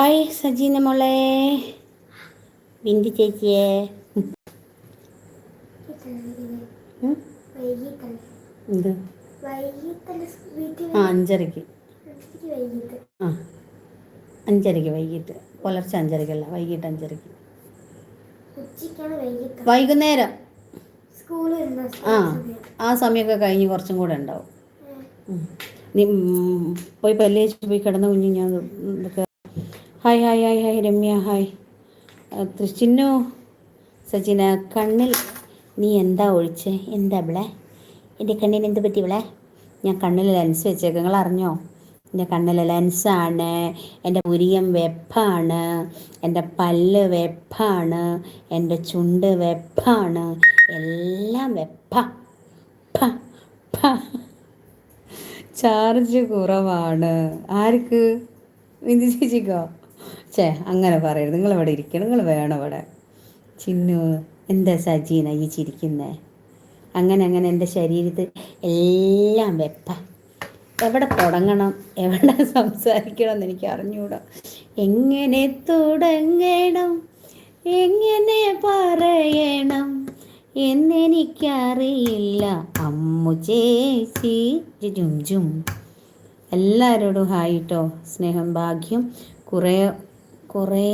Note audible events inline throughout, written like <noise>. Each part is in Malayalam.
ഹായ് സജീന മോളെ ബിന്ദു ചേച്ചിയെ? എന്ത് ആ അഞ്ചരയ്ക്ക്. ആ. അഞ്ചരയ്ക്ക് വൈകിട്ട്. പുലർച്ചെ അഞ്ചരക്കല്ല വൈകിട്ട് അഞ്ചരക്ക് വൈകുന്നേരം. ആ ആ സമയമൊക്കെ കഴിഞ്ഞ് കുറച്ചും കൂടെ ഉണ്ടാവും. നീ പോയി പല്ലേച്ച് പോയി കിടന്ന കുഞ്ഞു ഞാൻ ഇതൊക്കെ hi hi hi hi Ramya hi. ആ, ചിന്നു സച്ചിന കണ്ണിൽ നീ എന്താ ഒഴിച്ച്? എന്താ ഇവിടെ എന്റെ കണ്ണിന് എന്ത് പറ്റി ഇവിടെ ഞാൻ കണ്ണിൽ ലെൻസ് വെച്ചേക്ക്. നിങ്ങൾ അറിഞ്ഞോ? എന്റെ കണ്ണിൽ ലെൻസാണ്. എന്റെ പുരിയം വെപ്പാണ്. എന്റെ പല്ല് വെപ്പാണ്. എന്റെ ചുണ്ട് വെപ്പാണ്. എല്ലാം വെപ്പ. ചാർജ് കുറവാണ്. ആർക്ക്? ബിന്ദു ചേച്ചിക്കോ? ഛേ അങ്ങനെ പറയരുത്. നിങ്ങൾ ഇവിടെ ഇരിക്കണം. നിങ്ങൾ വേണം ഇവിടെ. ചിന്നു എന്താ സജീന ഈ ചിരിക്കുന്നേ? അങ്ങനെ അങ്ങനെ എന്റെ ശരീരത്തിൽ എല്ലാം വെപ്പ. എവിടെ തുടങ്ങണം? എവിടെ സംസാരിക്കണം എന്ന് എനിക്ക് അറിഞ്ഞൂടാ. എങ്ങനെ തുടങ്ങണം? എങ്ങനെ പറയണം? എന്നെനിക്കറിയില്ല. അമ്മു ചേച്ചി ജും ജും. എല്ലാവരോടും ഹായിട്ടോ സ്നേഹം ഭാഗ്യം. കുറേ കുറേ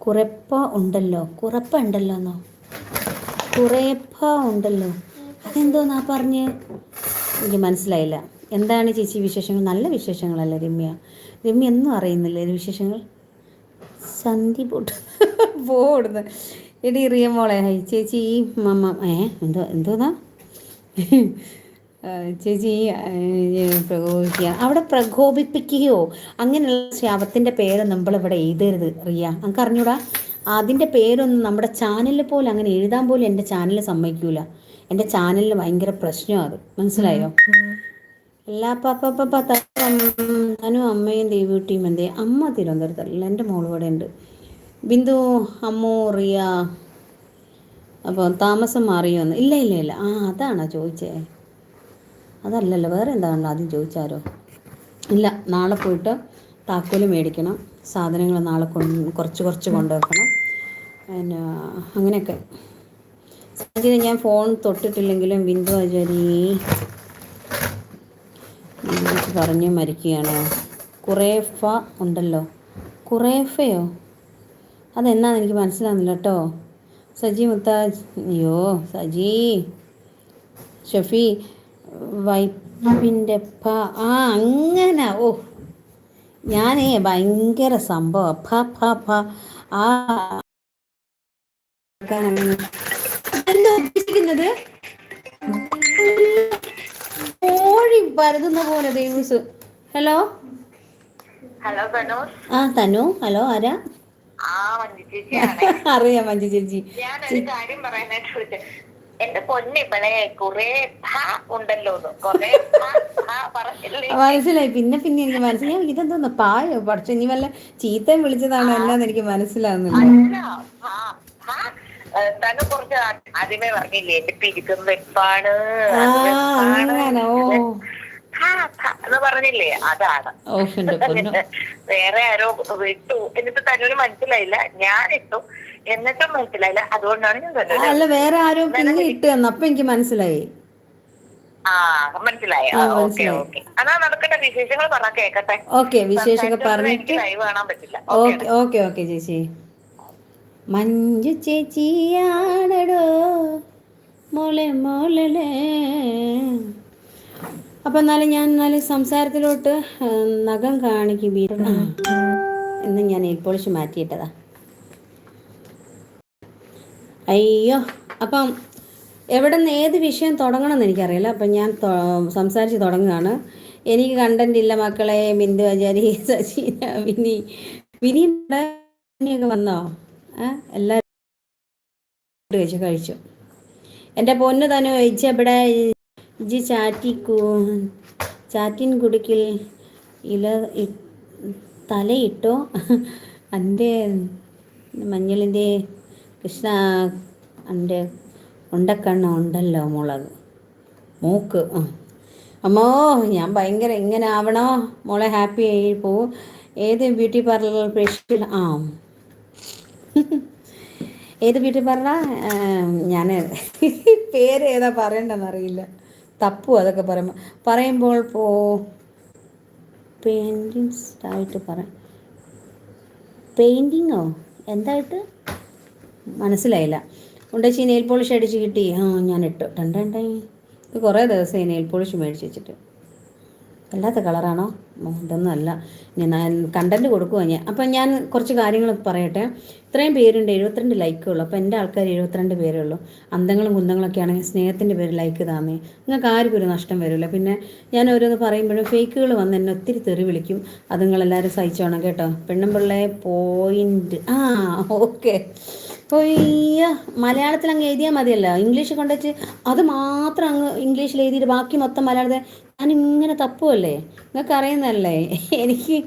കുറപ്പ ഉണ്ടല്ലോ. കുറപ്പ ഉണ്ടല്ലോ എന്നോ? കുറേപ്പ ഉണ്ടല്ലോ. അതെന്തോന്നാ പറഞ്ഞ്? എനിക്ക് മനസ്സിലായില്ല. എന്താണ് ചേച്ചി വിശേഷങ്ങൾ? നല്ല വിശേഷങ്ങളല്ലേ രമ്യ? രമ്യ ഒന്നും അറിയുന്നില്ലേ വിശേഷങ്ങൾ? സന്ധി പൊട്ട് <laughs> പോടുന്നു. എടി റിയ മോളെ ചേച്ചി ഈ മമ്മ ഏ എന്തോ എന്തോന്നാ? ചേച്ചി പ്രകോപിക്കുക അവിടെ പ്രകോപിപ്പിക്കുകയോ അങ്ങനെയുള്ള ശാപത്തിന്റെ പേര് നമ്മളിവിടെ എഴുതരുത് റിയ. നമുക്ക് അറിഞ്ഞൂടാ? അതിന്റെ പേരൊന്നും നമ്മുടെ ചാനലിൽ പോലും അങ്ങനെ എഴുതാൻ പോലും എന്റെ ചാനൽ സമ്മതിക്കൂല. എന്റെ ചാനലിൽ ഭയങ്കര പ്രശ്നമാണ് അത്. മനസ്സിലായോ? എല്ലാ പപ്പ അമ്മയും ദേവിയുട്ടിയും എന്തേ? അമ്മ തിരുവനന്തപുരത്തല്ല എന്റെ മോളിവിടെ ഉണ്ട് ബിന്ദു അമ്മോ റിയ. അപ്പോൾ താമസം മാറിയോന്ന് ഇല്ല ഇല്ല ഇല്ല. ആ അതാണോ ചോദിച്ചേ? അതല്ലല്ലോ വേറെ എന്താണല്ലോ ആദ്യം ചോദിച്ചാരോ? ഇല്ല നാളെ പോയിട്ട് താക്കോൽ മേടിക്കണം സാധനങ്ങൾ നാളെ കുറച്ച് കുറച്ച് കൊണ്ടുവെക്കണം. പിന്നെ അങ്ങനെയൊക്കെ. സാഹചര്യം ഞാൻ ഫോൺ തൊട്ടിട്ടില്ലെങ്കിലും ബിന്ദു ആചാരി പറഞ്ഞ് മരിക്കുകയാണ്. കുറേഫ ഉണ്ടല്ലോ. കുറേഫയോ? അതെന്നാന്ന് എനിക്ക് മനസ്സിലാകുന്നില്ല കേട്ടോ. സജി മുത്താജ് അയ്യോ സജി. ഷഫി വൈപ്പിന്റെ പ ആ അങ്ങനെ. ഓ ഞാനേ ഭയങ്കര സംഭവം. പ പ പ ആ. ഉദ്ദേശിക്കുന്നത്? കോഴി പരതുന്ന പോലെ ദൈവസ്. ഹലോ? ഹലോ ആ തനു. ഹലോ ആരാ? <laughs> അറിയാം മഞ്ജു ചേച്ചി. എന്റെ പൊന്നെ കൊറേ ഉണ്ടല്ലോ കൊറേ മനസ്സിലായി. പിന്നെ പിന്നെ എനിക്ക് മനസ്സിലായി. ഇതെന്തോന്ന് പായോ പക്ഷെ ഇനി വല്ല ചീത്ത വിളിച്ചതാണ് അല്ലാന്ന് എനിക്ക് മനസ്സിലാവുന്നില്ല. കുറച്ച് ആദ്യമേ പറഞ്ഞില്ലേ? എന്റെ പിരിക്കും വെപ്പാണ്. ഓ. എന്ന് പറഞ്ഞില്ലേ? അതാണ്. വേറെ ആരോ വിട്ടു. എന്നിട്ട് തന്നൊരു മനസ്സിലായില്ല. ഞാൻ ഇട്ടു. എന്നിട്ടും മനസ്സിലായില്ല. അതുകൊണ്ടാണ് ഞാൻ അല്ല വേറെ ആരോ പിന്നെ ഇട്ട് അപ്പൊ എനിക്ക് മനസ്സിലായി. ആ മനസ്സിലായി. ആ, ഓക്കെ വിശേഷമൊക്കെ പറഞ്ഞിട്ട് എനിക്ക് ലൈവ് കാണാൻ പറ്റില്ല. Okay okay okay. ഓക്കെ ചേച്ചി. മഞ്ജു ചേച്ചിയാണടോ. മോളെ മോളെ. അപ്പം എന്നാലും ഞാൻ എന്നാലും സംസാരത്തിലോട്ട് നഖം കാണിക്കും എന്ന് ഞാൻ നെയിൽ പോളിഷ് മാറ്റിയിട്ടതാ. അയ്യോ അപ്പം എവിടെ നിന്ന് ഏത് വിഷയം തുടങ്ങണമെന്ന് എനിക്കറിയില്ല. അപ്പം ഞാൻ സംസാരിച്ച് തുടങ്ങുകയാണ്. എനിക്ക് കണ്ടന്റ് ഇല്ല മക്കളെ. ബിന്ദു ആചാരി സജീന വിനി? വിനിയൊക്കെ വന്നോ? എല്ലാവരും കഴിച്ചു കഴിച്ചു. എന്റെ പൊന്ന് തന്നെ കഴിച്ച ഇവിടെ ചാറ്റിക്കൂ ചാറ്റിൻ കുടുക്കിൽ ഇല തലയിട്ടോ? എന്റെ മഞ്ഞളിന്റെ കൃഷ്ണ എന്റെ ഉണ്ടക്കണ്ണ ഉണ്ടല്ലോ മുളക്. മൂക്ക്. അമ്മോ ഞാൻ ഭയങ്കര ഇങ്ങനെ ആവണോ? മോളെ ഹാപ്പി ആയി പോവും ഏത് ബ്യൂട്ടി പാർലർ ഫേഷ്യൽ ആ. ഏത് ബ്യൂട്ടി പാർലറാ? ഞാൻ പേര് ഏതാ പറയണ്ടെന്ന് അറിയില്ല തപ്പു അതൊക്കെ പറയുമ്പോൾ പറയുമ്പോൾ പോ പെയിന്റിങ്സ് ആയിട്ട് പറ പെയിന്റിങ്ങോ എന്തായിട്ട്? മനസ്സിലായില്ല. ഉണ്ടച്ചി നെയിൽ പോളിഷ് അടിച്ച് കിട്ടി. ആ ഞാൻ ഇട്ടു. ടണ്ടേ ഇത് കുറേ ദിവസമായി നെയിൽ പോളിഷ് മേടിച്ച് വെച്ചിട്ട്. അല്ലാത്ത കളറാണോ ഓ, ഇതൊന്നും അല്ല ഞാൻ കണ്ടന്റ് കൊടുക്കുക ഞാൻ. അപ്പം ഞാൻ കുറച്ച് കാര്യങ്ങൾ പറയട്ടെ. ഇത്രയും പേരുണ്ട് എഴുപത്തിരണ്ട് ലൈക്കുള്ളൂ അപ്പോൾ എന്റെ ആൾക്കാർ എഴുപത്തിരണ്ട് പേരേ ഉള്ളൂ. അന്തങ്ങളും കുന്തങ്ങളൊക്കെ ആണെങ്കിൽ സ്നേഹത്തിന്റെ പേര് ലൈക്ക് താന്നേ. നിങ്ങൾക്ക് ആർക്കും ഒരു നഷ്ടം വരില്ല. പിന്നെ ഞാൻ ഓരോന്ന് പറയുമ്പോഴും ഫേക്കുകൾ വന്ന് എന്നെ ഒത്തിരി തെറി വിളിക്കും. അത് നിങ്ങളെല്ലാവരും സഹിച്ചോണം കേട്ടോ. പെണ്ണുമ്പിള്ളേ പോയിന്റ് ആ ഓക്കെ ഒയ്യ മലയാളത്തിൽ അങ്ങ് എഴുതിയാൽ മതിയല്ലോ. ഇംഗ്ലീഷ് കൊണ്ടുവച്ച് അത് മാത്രം അങ്ങ് ഇംഗ്ലീഷിൽ എഴുതിയിട്ട് ബാക്കി മൊത്തം മലയാളത്തിൽ ഞാൻ ഇങ്ങനെ തപ്പുമല്ലേ നിങ്ങൾക്ക് അറിയുന്നല്ലേ എനിക്ക്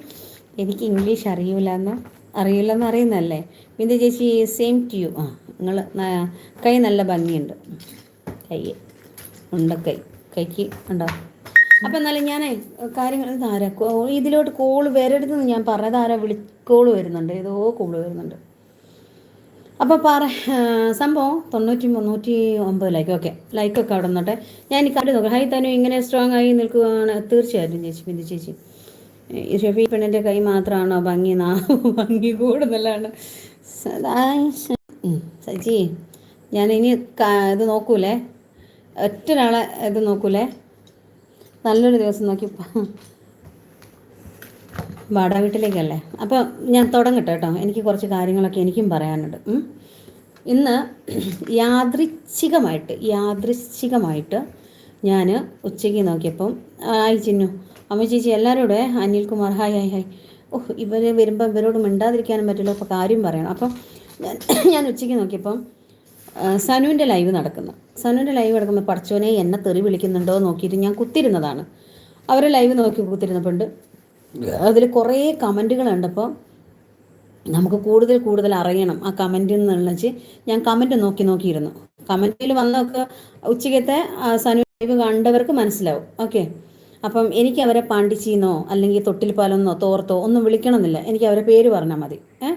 എനിക്ക് ഇംഗ്ലീഷ് അറിയൂലെന്ന്? അറിയില്ലെന്ന് അറിയുന്നല്ലേ ബിന്ദു ചേച്ചി സെയിം ടു യു ആ നിങ്ങൾ കൈ നല്ല ഭംഗിയുണ്ട്. കൈ ഉണ്ടക്കൈ കൈക്ക് ഉണ്ടോ? അപ്പം എന്നാലും ഞാനേ കാര്യങ്ങൾ ഇതാരാ? കോ- ഇതിലോട്ട് കോൾ വരരുതെന്ന് ഞാൻ പറഞ്ഞത് ആരാ വിളി കോൾ വരുന്നുണ്ട്. ഏതോ കോൾ വരുന്നുണ്ട്. അപ്പോൾ പറ സംഭവം തൊണ്ണൂറ്റി മുന്നൂറ്റി ഒമ്പത് ലൈക്ക് ഓക്കെ ലൈക്കൊക്കെ അവിടെ നിന്നോട്ടെ. ഞാൻ കണ്ടു നോക്കാം ഹൈ തനു ഇങ്ങനെ സ്ട്രോങ് ആയി നിൽക്കുകയാണ് തീർച്ചയായിട്ടും ചേച്ചി ബിന്ദു ചേച്ചി. ഷെഫി പെണ്ണിന്റെ കൈ മാത്രമാണോ ഭംഗി നാ ഭംഗി കൂടുതലാണ്? സജി ഞാൻ ഇനി ഇത് നോക്കൂലേ? ഒറ്റ ഒരാളെ ഇത് നോക്കൂലേ? നല്ലൊരു ദിവസം നോക്കി വാടക വീട്ടിലേക്കല്ലേ? അപ്പോൾ ഞാൻ തുടങ്ങട്ടെ കേട്ടോ. എനിക്ക് കുറച്ച് കാര്യങ്ങളൊക്കെ എനിക്കും പറയാനുണ്ട്. ഇന്ന് യാദൃച്ഛികമായിട്ട് യാദൃച്ഛികമായിട്ട് ഞാൻ ഉച്ചയ്ക്ക് നോക്കിയപ്പം ആയി ചിന്നു. അമ്മ ചേച്ചി എല്ലാവരും കൂടെ അനിൽകുമാർ ഹായ് ഹായ് ഹായ്. ഓഹ് ഇവർ വരുമ്പോൾ ഇവരോട് മിണ്ടാതിരിക്കാനും പറ്റില്ല അപ്പോൾ കാര്യം പറയണം. അപ്പം <coughs> ഞാൻ ഉച്ചയ്ക്ക് നോക്കിയപ്പം സനുവിന്റെ ലൈവ് നടക്കുന്നു. സനുവിന്റെ ലൈവ് നടക്കുമ്പോൾ പഠിച്ചോനെ എന്നെ തെറി വിളിക്കുന്നുണ്ടോ? നോക്കിയിട്ട് ഞാൻ കുത്തിരുന്നതാണ് അവരെ ലൈവ് നോക്കി കുത്തിരുന്നപ്പോണ്ട് അതിൽ കുറേ കമന്റുകളുണ്ട് അപ്പോൾ നമുക്ക് കൂടുതൽ കൂടുതൽ അറിയണം ആ കമന്റിൽ നിന്ന് വെച്ച് ഞാൻ കമന്റ് നോക്കി നോക്കിയിരുന്നു. കമന്റിൽ വന്നൊക്കെ ഉച്ചയ്ക്കത്തെ സനു കണ്ടവർക്ക് മനസ്സിലാവും. ഓക്കെ. അപ്പം എനിക്ക് അവരെ പാണ്ടിച്ചീന്നോ അല്ലെങ്കിൽ തൊട്ടിൽപ്പാലെന്നോ തോർത്തോ ഒന്നും വിളിക്കണമെന്നില്ല. എനിക്ക് അവരെ പേര് പറഞ്ഞാൽ മതി. ഏ?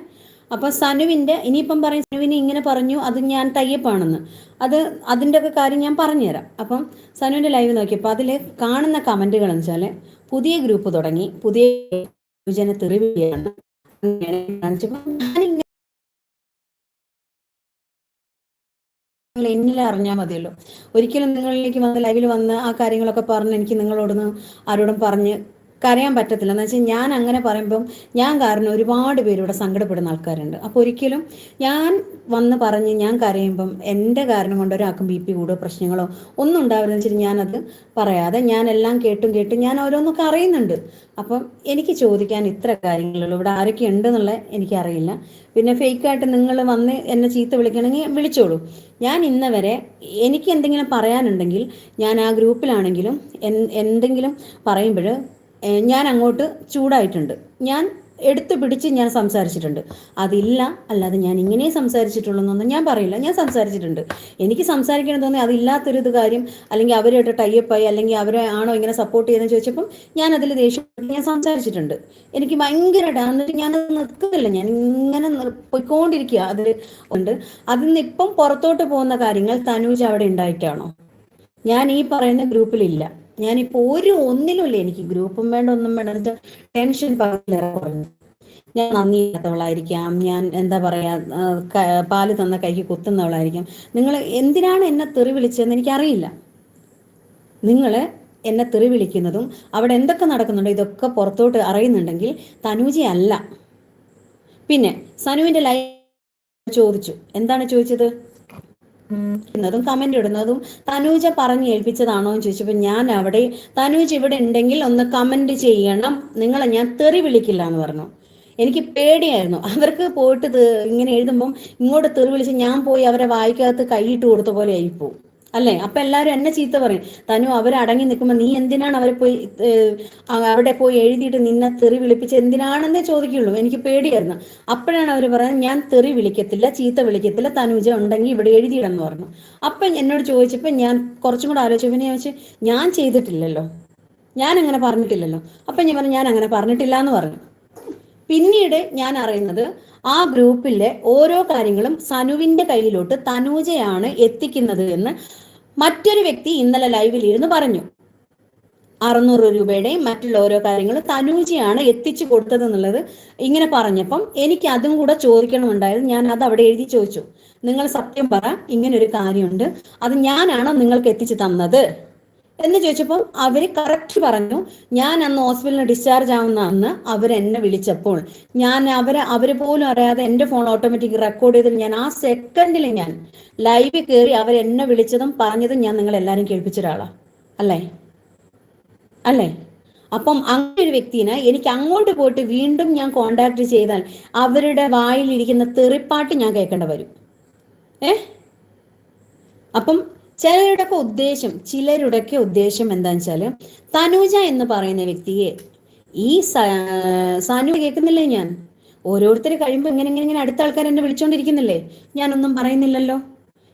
അപ്പം സനുവിന്റെ ഇനിയിപ്പം പറയും സനുവിന് ഇങ്ങനെ പറഞ്ഞു അത് ഞാൻ തയ്യപ്പാണെന്ന്. അത് അതിന്റെ ഒക്കെ കാര്യം ഞാൻ പറഞ്ഞുതരാം. അപ്പം സനുവിന്റെ ലൈവ് നോക്കിയപ്പോൾ അതിൽ കാണുന്ന കമന്റുകൾ എന്ന് വെച്ചാൽ പുതിയ ഗ്രൂപ്പ് തുടങ്ങി പുതിയ യുവജന തെറിവിയാണ് എന്നിൽ അറിഞ്ഞാൽ മതിയല്ലോ. ഒരിക്കലും നിങ്ങളിലേക്ക് വന്ന് ലൈവിൽ വന്ന് ആ കാര്യങ്ങളൊക്കെ പറഞ്ഞ് എനിക്ക് നിങ്ങളോടൊന്ന് ആരോടും പറഞ്ഞ് കരയാൻ പറ്റത്തില്ല. എന്ന് വെച്ചാൽ ഞാൻ അങ്ങനെ പറയുമ്പം ഞാൻ കാരണം ഒരുപാട് പേര് ഇവിടെ സങ്കടപ്പെടുന്ന ആൾക്കാരുണ്ട്. അപ്പോൾ ഒരിക്കലും ഞാൻ വന്ന് പറഞ്ഞ് ഞാൻ കരയുമ്പം എന്റെ കാരണം കൊണ്ട് ഒരാൾക്കും ബി പി കൂടുകയോ പ്രശ്നങ്ങളോ ഒന്നും ഉണ്ടാവരുതെന്ന് വെച്ചിട്ട് ഞാനത് പറയാതെ ഞാൻ എല്ലാം കേട്ടും കേട്ടും ഞാൻ ഓരോന്നൊക്കെ അറിയുന്നുണ്ട് അപ്പം എനിക്ക് ചോദിക്കാൻ ഇത്ര കാര്യങ്ങളുള്ളൂ. ഇവിടെ ആരൊക്കെ ഉണ്ടെന്നുള്ള എനിക്കറിയില്ല. പിന്നെ ഫേക്കായിട്ട് നിങ്ങൾ വന്ന് എന്നെ ചീത്ത വിളിക്കണമെങ്കിൽ വിളിച്ചോളൂ. ഞാൻ ഇന്നവരെ എനിക്ക് എന്തെങ്കിലും പറയാനുണ്ടെങ്കിൽ ഞാൻ ആ ഗ്രൂപ്പിലാണെങ്കിലും എന്തെങ്കിലും പറയുമ്പോൾ ഞാൻ അങ്ങോട്ട് ചൂടായിട്ടുണ്ട്. ഞാൻ എടുത്തു പിടിച്ച് ഞാൻ സംസാരിച്ചിട്ടുണ്ട്. അതില്ല അല്ലാതെ ഞാൻ ഇങ്ങനെ സംസാരിച്ചിട്ടുള്ളൂ എന്നൊന്നും ഞാൻ പറയില്ല. ഞാൻ സംസാരിച്ചിട്ടുണ്ട്. എനിക്ക് സംസാരിക്കണം തോന്നി അതില്ലാത്തൊരു ഇത് കാര്യം അല്ലെങ്കിൽ അവരായിട്ട് ടൈപ്പായി അല്ലെങ്കിൽ അവരെ ആണോ ഇങ്ങനെ സപ്പോർട്ട് ചെയ്യുന്നത് ചോദിച്ചപ്പം ഞാൻ അതിൽ ദേഷ്യപ്പെട്ട്. ഞാൻ സംസാരിച്ചിട്ടുണ്ട്. എനിക്ക് ഭയങ്കരമായിട്ട് എന്നിട്ട് ഞാൻ നിൽക്കുന്നില്ല ഞാൻ ഇങ്ങനെ പോയിക്കൊണ്ടിരിക്കുക. അതിൽ ഉണ്ട്. അതിൽ നിന്ന് ഇപ്പം പുറത്തോട്ട് പോകുന്ന കാര്യങ്ങൾ തനൂജ് അവിടെ ഉണ്ടായിട്ടാണോ? ഞാൻ ഈ പറയുന്ന ഗ്രൂപ്പിലില്ല ഞാനിപ്പോൾ ഒരു ഒന്നിലുമില്ല എനിക്ക് ഗ്രൂപ്പും വേണ്ട ഒന്നും വേണ്ട. ടെൻഷൻ പകലേറെ കുറഞ്ഞു. ഞാൻ നന്ദിയില്ലാത്തവളായിരിക്കാം ഞാൻ എന്താ പറയാ പാൽ തന്ന കൈക്ക് കുത്തുന്നവളായിരിക്കാം. നിങ്ങൾ എന്തിനാണ് എന്നെ തെറി വിളിച്ചതെന്ന് എനിക്കറിയില്ല. നിങ്ങൾ എന്നെ തെറി വിളിക്കുന്നതും അവിടെ എന്തൊക്കെ നടക്കുന്നുണ്ടോ ഇതൊക്കെ പുറത്തോട്ട് അറിയുന്നുണ്ടെങ്കിൽ തനൂജി അല്ല. പിന്നെ സനുവിന്റെ ലൈഫ് ചോദിച്ചു. എന്താണ് ചോദിച്ചത്? കമന്റ് ഇടുന്നതും തനൂജ പറഞ്ഞ് ഏൽപ്പിച്ചതാണോ എന്ന് ചോദിച്ചപ്പോൾ ഞാൻ അവിടെ തനൂജ് ഇവിടെ ഉണ്ടെങ്കിൽ ഒന്ന് കമന്റ് ചെയ്യണം. നിങ്ങളെ ഞാൻ തെറി വിളിക്കില്ല എന്ന് പറഞ്ഞു. എനിക്ക് പേടിയായിരുന്നു. അവർക്ക് പോയിട്ട് ഇങ്ങനെ എഴുതുമ്പം ഇങ്ങോട്ട് തെറി വിളിച്ച് ഞാൻ പോയി അവരെ വായിക്കകത്ത് കൈയിട്ട് കൊടുത്ത പോലെ ആയിപ്പോവും. അല്ലേ? അപ്പൊ എല്ലാവരും എന്നെ ചീത്ത പറയും. തനു അവരടങ്ങി നിൽക്കുമ്പോൾ നീ എന്തിനാണ് അവരെ പോയി അവിടെ പോയി എഴുതിയിട്ട് നിന്നെ തെറി വിളിപ്പിച്ച്? എന്തിനാണെന്നേ ചോദിക്കുള്ളൂ എനിക്ക് പേടിയായിരുന്നു. അപ്പോഴാണ് അവർ പറയുന്നത് ഞാൻ തെറി വിളിക്കത്തില്ല ചീത്ത വിളിക്കത്തില്ല തനുജ ഉണ്ടെങ്കിൽ ഇവിടെ എഴുതിയിടെന്ന് പറഞ്ഞു. അപ്പം എന്നോട് ചോദിച്ചപ്പോൾ ഞാൻ കുറച്ചും കൂടെ ആലോചിച്ചപ്പോൾ ഞാൻ ചോദിച്ചു ഞാൻ ചെയ്തിട്ടില്ലല്ലോ. ഞാൻ അങ്ങനെ പറഞ്ഞിട്ടില്ലല്ലോ. അപ്പം ഞാൻ പറഞ്ഞു ഞാൻ അങ്ങനെ പറഞ്ഞിട്ടില്ല എന്ന് പറഞ്ഞു. പിന്നീട് ഞാൻ അറിയുന്നത് ആ ഗ്രൂപ്പിലെ ഓരോ കാര്യങ്ങളും സനുവിന്റെ കയ്യിലോട്ട് തനൂജയാണ് എത്തിക്കുന്നത് എന്ന് മറ്റൊരു വ്യക്തി ഇന്നലെ ലൈവിൽ ഇരുന്ന് പറഞ്ഞു. അറുന്നൂറ് രൂപയുടെയും മറ്റുള്ള ഓരോ കാര്യങ്ങളും തനൂജിയാണ് എത്തിച്ചു കൊടുത്തത് എന്നുള്ളത് ഇങ്ങനെ പറഞ്ഞപ്പം എനിക്ക് അതും കൂടെ ചോദിക്കണമുണ്ടായിരുന്നു ഞാൻ അത് അവിടെ എഴുതി ചോദിച്ചു. നിങ്ങൾ സത്യം പറ ഇങ്ങനെ ഒരു കാര്യമുണ്ട്. അത് ഞാനാണോ നിങ്ങൾക്ക് എത്തിച്ചു തന്നത്? എന്ന് ചോദിച്ചപ്പോൾ അവർ കറക്റ്റ് പറഞ്ഞു. ഞാൻ അന്ന് ഹോസ്പിറ്റലിൽ ഡിസ്ചാർജ് ആവുന്ന അന്ന് എന്നെ വിളിച്ചപ്പോൾ ഞാൻ അവരെ അവർ പോലും അറിയാതെ എന്റെ ഫോൺ ഓട്ടോമാറ്റിക് റെക്കോർഡ് ചെയ്തിട്ട് ഞാൻ ആ സെക്കൻഡിൽ ഞാൻ ലൈവിൽ കയറി അവരെന്നെ വിളിച്ചതും പറഞ്ഞതും ഞാൻ നിങ്ങൾ എല്ലാവരും കേൾപ്പിച്ച ഒരാളാ. അല്ലേ? അല്ലേ? അപ്പം അങ്ങനെ ഒരു വ്യക്തിനെ എനിക്ക് അങ്ങോട്ട് പോയിട്ട് വീണ്ടും ഞാൻ കോണ്ടാക്ട് ചെയ്താൽ അവരുടെ വായിലിരിക്കുന്ന തെറിപ്പാട്ട് ഞാൻ കേൾക്കേണ്ട വരും. ഏ? അപ്പം ചിലരുടെയൊക്കെ ഉദ്ദേശം ചിലരുടെയൊക്കെ ഉദ്ദേശം എന്താന്ന് വെച്ചാൽ തനൂജ എന്ന് പറയുന്ന വ്യക്തിയെ ഈ സാനു സനു കേൾക്കുന്നില്ലേ ഞാൻ? ഓരോരുത്തർ കഴിയുമ്പോൾ ഇങ്ങനെ ഇങ്ങനെ ഇങ്ങനെ അടുത്ത ആൾക്കാർ എന്നെ വിളിച്ചോണ്ടിരിക്കുന്നില്ലേ? ഞാനൊന്നും പറയുന്നില്ലല്ലോ.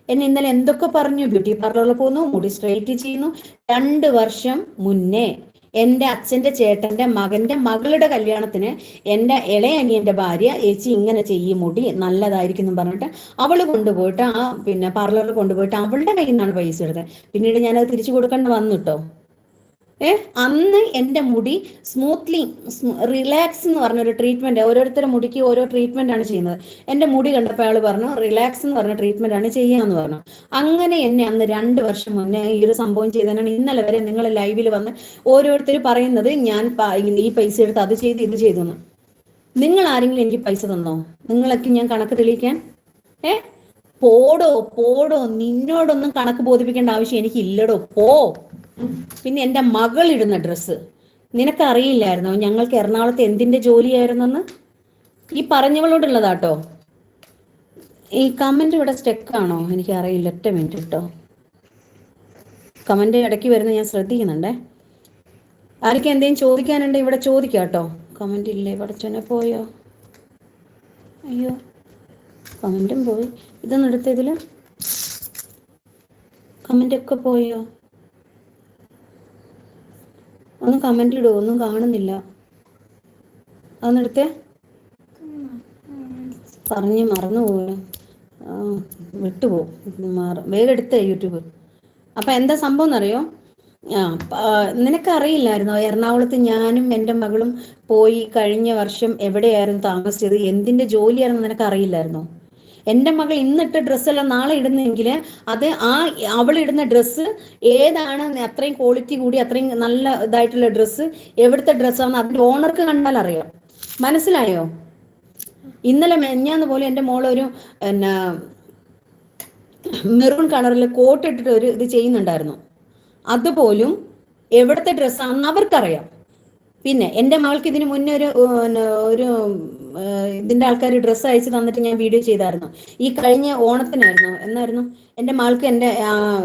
എന്നെ ഇന്നലെ എന്തൊക്കെ പറഞ്ഞു? ബ്യൂട്ടി പാർലറിൽ പോകുന്നു മുടി സ്ട്രൈറ്റ് ചെയ്യുന്നു. രണ്ട് വർഷം മുന്നേ എന്റെ അച്ഛന്റെ ചേട്ടന്റെ മകന്റെ മകളുടെ കല്യാണത്തിന് എന്റെ ഇളയ അനിയന്റെ ഭാര്യ ഏച്ചി ഇങ്ങനെ ചെയ്യും മുടി നല്ലതായിരിക്കും എന്ന് പറഞ്ഞിട്ട് അവൾ കൊണ്ടുപോയിട്ട് ആ പിന്നെ പാർലറിൽ കൊണ്ടുപോയിട്ട് അവളുടെ കയ്യിൽ നിന്നാണ് പൈസ എടുത്തത്. പിന്നീട് ഞാനത് തിരിച്ചു കൊടുക്കേണ്ടി വന്നു കേട്ടോ ഏ? അന്ന് എന്റെ മുടി സ്മൂത്ത്ലി റിലാക്സ് എന്ന് പറഞ്ഞൊരു ട്രീറ്റ്മെന്റ് ഓരോരുത്തരുടെ മുടിക്ക് ഓരോ ട്രീറ്റ്മെന്റ് ആണ് ചെയ്യുന്നത്. എന്റെ മുടി കണ്ടപ്പോൾ അയാൾ പറഞ്ഞു റിലാക്സ് എന്ന് പറഞ്ഞ ട്രീറ്റ്മെന്റ് ആണ് ചെയ്യാന്ന് പറഞ്ഞു. അങ്ങനെ എന്നെ അന്ന് രണ്ട് വർഷം മുന്നേ ഈ ഒരു സംഭവം ചെയ്തതാണ്. ഇന്നലെ വരെ നിങ്ങൾ ലൈവിൽ വന്ന് ഓരോരുത്തർ പറയുന്നത് ഞാൻ ഈ പൈസ എടുത്ത് അത് ചെയ്ത് ഇത് ചെയ്തു നിങ്ങൾ ആരെങ്കിലും എനിക്ക് പൈസ തന്നോ? നിങ്ങളൊക്കെ ഞാൻ കണക്ക് തെളിയിക്കാൻ? ഏ? പോടോ പോടോ നിന്നോടൊന്നും കണക്ക് ബോധിപ്പിക്കേണ്ട ആവശ്യം എനിക്കില്ലടോ പോ. പിന്നെ എന്റെ മകൾ ഇടുന്ന ഡ്രസ്സ്. നിനക്ക് നിനക്കറിയില്ലായിരുന്നോ ഞങ്ങൾക്ക് എറണാകുളത്ത് എന്തിന്റെ ജോലിയായിരുന്നെന്ന്? ഈ പറഞ്ഞവളോടുള്ളതാട്ടോ. ഈ കമന്റ് ഇവിടെ സ്റ്റെക്കാണോ എനിക്ക് അറിയില്ല ഒറ്റ മിനിറ്റ് കേട്ടോ കമന്റ് ഇടയ്ക്ക് വരുന്ന ഞാൻ ശ്രദ്ധിക്കുന്നുണ്ടേ. ആർക്കും എന്തെങ്കിലും ചോദിക്കാനുണ്ട് ഇവിടെ ചോദിക്കാം കേട്ടോ കമന്റ് ഇല്ലേ ചെന്നെ പോയോ? അയ്യോ. കമന്റും പോയി. ഇതൊന്നും എടുത്തതിൽ കമന്റ് ഒക്കെ പോയോ? ഒന്ന് കമന്റ് ഇടുവോ ഒന്നും കാണുന്നില്ല. അതെടുത്തേ പറഞ്ഞു മറന്നു ആ വിട്ടുപോകും. വേഗം എടുത്തേ യൂട്യൂബ്. അപ്പൊ എന്താ സംഭവം എന്നറിയോ? ആ നിനക്കറിയില്ലായിരുന്നോ? എറണാകുളത്ത് ഞാനും എന്റെ മകളും പോയി കഴിഞ്ഞ വർഷം എവിടെയായിരുന്നു താമസിച്ചത്? എന്തിന്റെ ജോലിയായിരുന്നു നിനക്ക് അറിയില്ലായിരുന്നോ എന്റെ മകൾ ഇന്നിട്ട ഡ്രസ്സല്ല നാളെ ഇടുന്നെങ്കിൽ അത് ആ അവൾ ഇടുന്ന ഡ്രസ്സ് ഏതാണ് അത്രയും ക്വാളിറ്റി കൂടി അത്രയും നല്ല ഇതായിട്ടുള്ള ഡ്രസ്സ് എവിടുത്തെ ഡ്രസ്സാണ് അതിന്റെ ഓണർക്ക് കണ്ടാൽ അറിയാം. മനസ്സിലായോ? ഇന്നലെ മെഞ്ഞാന്ന് പോലെ എന്റെ മോളൊരു എന്നാ മെറൂൺ കളറിൽ കോട്ട് ഇട്ടിട്ട് ഒരു ഇത് ചെയ്യുന്നുണ്ടായിരുന്നു. അതുപോലും എവിടുത്തെ ഡ്രസ്സാണെന്ന് അവർക്കറിയാം. പിന്നെ എന്റെ മകൾക്ക് ഇതിന് മുന്നേ ഒരു ഒരു ഇതിന്റെ ആൾക്കാർ ഡ്രസ്സ് അയച്ചു തന്നിട്ട് ഞാൻ വീഡിയോ ചെയ്തായിരുന്നു. ഈ കഴിഞ്ഞ ഓണത്തിനായിരുന്നു. എന്നായിരുന്നു? എന്റെ മകൾക്ക് എന്റെ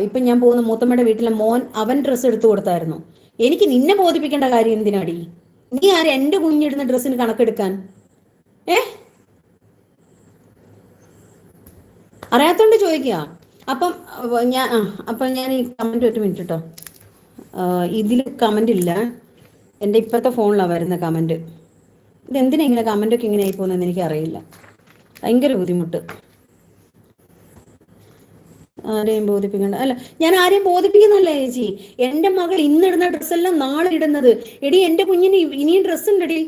ഇപ്പൊ ഞാൻ പോകുന്ന മൂത്തമ്മയുടെ വീട്ടിലെ മോൻ അവൻ ഡ്രസ്സ് എടുത്തു കൊടുത്തായിരുന്നു. എനിക്ക് നിന്നെ ബോധിപ്പിക്കേണ്ട കാര്യം എന്തിനാടി? നീ ആര് എന്റെ കുഞ്ഞിടുന്ന ഡ്രസ്സിന് കണക്കെടുക്കാൻ? ഏ? അറിയാത്തോണ്ട് ചോദിക്കുക അപ്പം ഞാൻ അപ്പൊ ഞാൻ ഈ കമന്റ് ഒരു മിനിറ്റ് കേട്ടോ ഇതിൽ കമന്റ് ഇല്ല. എന്റെ ഇപ്പോഴത്തെ ഫോണിലാണ് വരുന്ന കമന്റ് ഇത് എന്തിനാ ഇങ്ങനെ കമന്റ് ഒക്കെ ഇങ്ങനെ ആയി പോകുന്നതെന്ന് എനിക്ക് അറിയില്ല ഭയങ്കര ബുദ്ധിമുട്ട്. ആരെയും ബോധിപ്പിക്കണ്ട. അല്ല ഞാൻ ആരെയും ബോധിപ്പിക്കുന്നല്ല ചേച്ചി. എന്റെ മകൾ ഇന്നിടുന്ന ഡ്രസ്സെല്ലാം നാളെ ഇടുന്നത്. എടി എന്റെ കുഞ്ഞിന് ഇനിയും ഡ്രസ്സ് ഉണ്ടെടി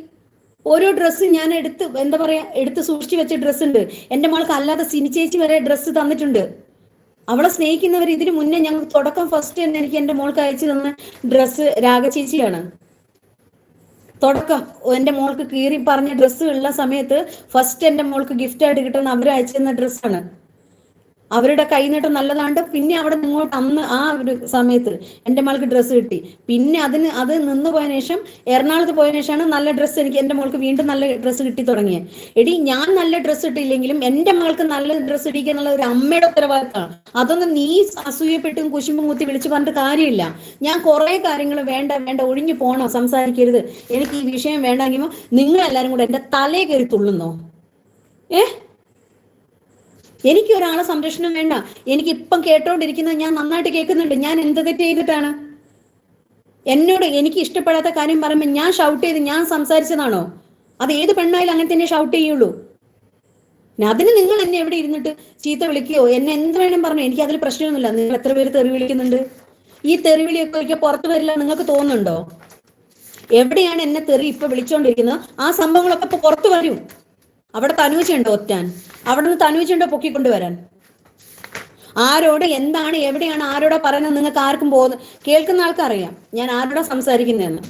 ഓരോ ഡ്രസ്സ് ഞാൻ എടുത്ത് എന്താ പറയാ എടുത്ത് സൂക്ഷിച്ചു വെച്ച ഡ്രസ്സ് ഉണ്ട് എന്റെ മകൾക്ക് അല്ലാതെ സിനി ചേച്ചി വരെ ഡ്രസ്സ് തന്നിട്ടുണ്ട്. അവളെ സ്നേഹിക്കുന്നവർ ഇതിന് മുന്നേ ഞങ്ങൾ തുടക്കം ഫസ്റ്റ് തന്നെ എനിക്ക് എന്റെ മോൾക്ക് അയച്ചു തന്ന ഡ്രസ്സ് രാഗ ചേച്ചിയാണ്. തുടക്കം. എന്റെ മോൾക്ക് കീറി പറഞ്ഞ ഡ്രസ്സ് ഉള്ള സമയത്ത് ഫസ്റ്റ് എന്റെ മോൾക്ക് ഗിഫ്റ്റ് ആയിട്ട് കിട്ടുന്ന തന്ന ഡ്രസ്സാണ് അവരുടെ കൈനീട്ടം നല്ലതാണ്ട് പിന്നെ അവിടെ ഇങ്ങോട്ട് അന്ന് ആ ഒരു സമയത്ത് എന്റെ മകൾക്ക് ഡ്രസ്സ് കിട്ടി. പിന്നെ അതിന് അത് നിന്ന് പോയതിനു ശേഷം എറണാകുളത്ത് പോയതിനു ശേഷമാണ് നല്ല ഡ്രസ്സ് എനിക്ക് എന്റെ മകൾക്ക് വീണ്ടും നല്ല ഡ്രസ്സ് കിട്ടി തുടങ്ങിയത് എടി ഞാൻ നല്ല ഡ്രസ്സ് ഇട്ടില്ലെങ്കിലും എന്റെ മകൾക്ക് നല്ല ഡ്രസ്സ് ഇടിക്കുക എന്നുള്ള ഒരു അമ്മയുടെ ഉത്തരവാദിത്തമാണ്. അതൊന്നും നീ അസൂയപ്പെട്ടും കുശുമ്പും കുത്തി വിളിച്ചു പറഞ്ഞിട്ട് കാര്യമില്ല. ഞാൻ കുറേ കാര്യങ്ങൾ വേണ്ട വേണ്ട ഒഴിഞ്ഞു പോണോ? സംസാരിക്കരുത്. എനിക്ക് ഈ വിഷയം വേണ്ടെങ്കിൽ നിങ്ങളെല്ലാരും കൂടെ എന്റെ തലേ കയറി തുള്ളുന്നോ? ഏ? എനിക്ക് ഒരാളെ സംരക്ഷണം വേണ്ട. എനിക്ക് ഇപ്പം കേട്ടോണ്ടിരിക്കുന്നത് ഞാൻ നന്നായിട്ട് കേൾക്കുന്നുണ്ട്. ഞാൻ എന്ത് തെറ്റ് ചെയ്തിട്ടാണ്? എന്നോട് എനിക്ക് ഇഷ്ടപ്പെടാത്ത കാര്യം പറയുമ്പോൾ ഞാൻ ഷൗട്ട് ചെയ്ത് ഞാൻ സംസാരിച്ചതാണോ? അത് ഏത് പെണ്ണായാലും അങ്ങനെ തന്നെ ഷൗട്ട് ചെയ്യുള്ളൂ. അതിന് നിങ്ങൾ എന്നെ എവിടെ ഇരുന്നിട്ട് ചീത്ത വിളിക്കുകയോ? എന്നെ എന്ത് വേണം പറഞ്ഞു? എനിക്ക് അതിൽ പ്രശ്നമൊന്നുമില്ല. നിങ്ങൾ എത്ര പേര് തെറി വിളിക്കുന്നുണ്ട്? ഈ തെറി വിളിയൊക്കെ ഒരിക്കൽ പുറത്തു വരില്ല നിങ്ങൾക്ക് തോന്നുന്നുണ്ടോ? എവിടെയാണ് എന്നെ തെറി ഇപ്പൊ വിളിച്ചോണ്ടിരിക്കുന്നത്? ആ സംഭവങ്ങളൊക്കെ ഇപ്പൊ പുറത്തു വരും. അവിടെ തനൂജയുണ്ടോ ഒറ്റാൻ? അവിടെ നിന്ന് പൊക്കിക്കൊണ്ട് പൊക്കിക്കൊണ്ടുവരാൻ. ആരോട് എന്താണ് എവിടെയാണ് ആരോടെ പറയുന്നത് നിങ്ങൾക്ക് ആർക്കും പോകുന്നത് കേൾക്കുന്ന ആൾക്കറിയാം. ഞാൻ ആരോടാ സംസാരിക്കുന്നതെന്ന്.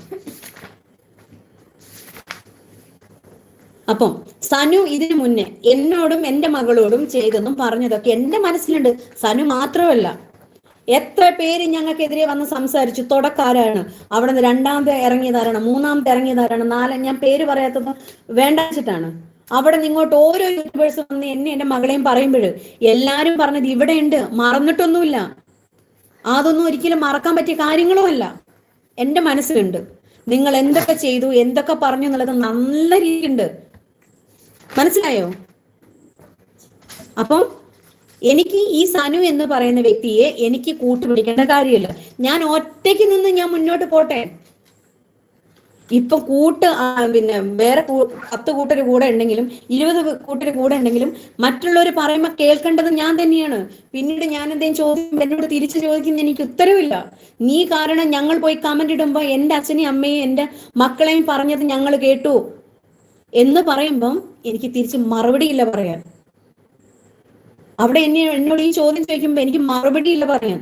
അപ്പം സനു ഇതിനു മുന്നേ എന്നോടും എന്റെ മകളോടും ചെയ്തെന്നും പറഞ്ഞതൊക്കെ എന്റെ മനസ്സിലുണ്ട്. സനു മാത്രമല്ല എത്ര പേര് ഞങ്ങൾക്കെതിരെ വന്ന് സംസാരിച്ചു. തുടക്കാരാണ്. അവിടെ നിന്ന് രണ്ടാമത്തെ ഇറങ്ങിയതാരാണ് മൂന്നാമത്തെ ഇറങ്ങിയതാരാണ് നാല് ഞാൻ പേര് പറയാത്തത് വേണ്ട വെച്ചിട്ടാണ് അവിടെ നിങ്ങോട്ട് ഓരോ യൂട്യൂബേഴ്സ് വന്ന് എന്നെ എന്റെ മകളെയും പറയുമ്പോൾ എല്ലാവരും പറഞ്ഞത് ഇവിടെ ഉണ്ട് മറന്നിട്ടൊന്നുമില്ല. അതൊന്നും ഒരിക്കലും മറക്കാൻ പറ്റിയ കാര്യങ്ങളുമല്ല. എന്റെ മനസ്സിലുണ്ട്. നിങ്ങൾ എന്തൊക്കെ ചെയ്തു എന്തൊക്കെ പറഞ്ഞു എന്നുള്ളത് നല്ല രീതിയുണ്ട് മനസ്സിലായോ? അപ്പം എനിക്ക് ഈ സനു എന്ന് പറയുന്ന വ്യക്തിയെ എനിക്ക് കൂട്ടുപിടിക്കേണ്ട കാര്യമില്ല. ഞാൻ ഒറ്റയ്ക്ക് നിന്ന് ഞാൻ മുന്നോട്ട് പോട്ടെ? ഇപ്പൊ കൂട്ട് പിന്നെ വേറെ പത്ത് കൂട്ടര് കൂടെ ഉണ്ടെങ്കിലും ഇരുപത് കൂട്ടര് കൂടെ ഉണ്ടെങ്കിലും മറ്റുള്ളവർ പറയുമ്പോൾ കേൾക്കേണ്ടത് ഞാൻ തന്നെയാണ്. പിന്നീട് ഞാൻ എന്തെങ്കിലും ചോദിക്കും എന്നോട് തിരിച്ചു ചോദിക്കുന്ന എനിക്ക് ഉത്തരവില്ല. നീ കാരണം ഞങ്ങൾ പോയി കമന്റ് ഇടുമ്പോൾ എന്റെ അച്ഛനെയും അമ്മയും എന്റെ മക്കളെയും പറഞ്ഞത് ഞങ്ങൾ കേട്ടു. എന്ന് പറയുമ്പം എനിക്ക് തിരിച്ച് മറുപടിയില്ല പറയാൻ. അവിടെ എന്നെ എന്നോട് ഈ ചോദ്യം ചോദിക്കുമ്പോൾ എനിക്ക് മറുപടിയില്ല പറയാൻ.